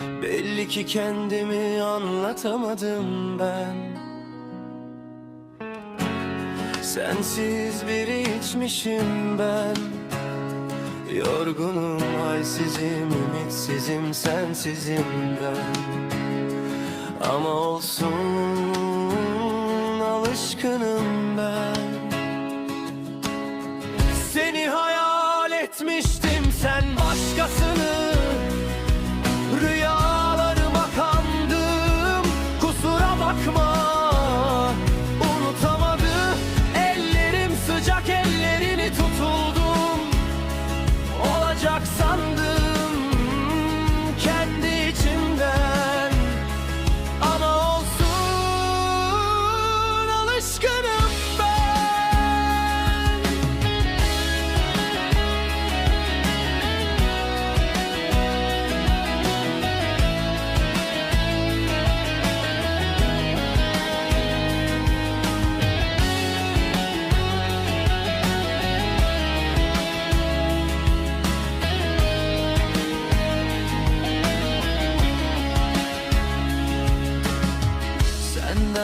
Belli ki kendimi anlatamadım ben. Sensiz biri içmişim ben. Yorgunum, halsizim, ümitsizim, sensizim ben. Ama olsun, alışkınım ben. Seni hayal etmiştim, sen başkasını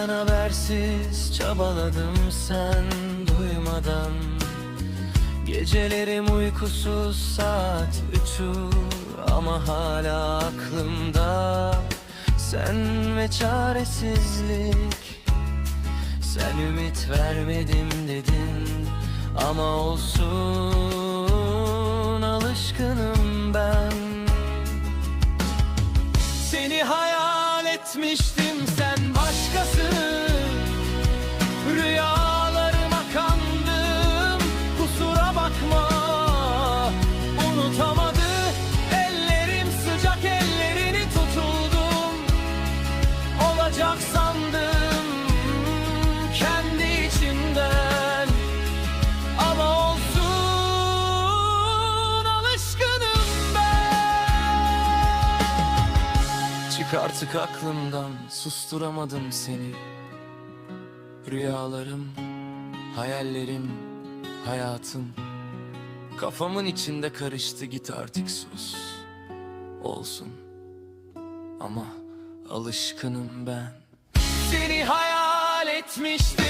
Senden habersiz çabaladım sen duymadan. Gecelerim uykusuz saat üçü ama hala aklımda. Sen ve çaresizlik Sen ümit vermedim dedin ama olsun alışkınım ben. Seni hayal etmiştim sen Sandım kendi içimden. Ama olsun alışkınım ben. Çık artık aklımdan susturamadım seni. Rüyalarım, hayallerim, hayatım. Kafamın içinde karıştı git artık sus. Olsun. Ama alışkınım ben Seni hayal etmiştim sen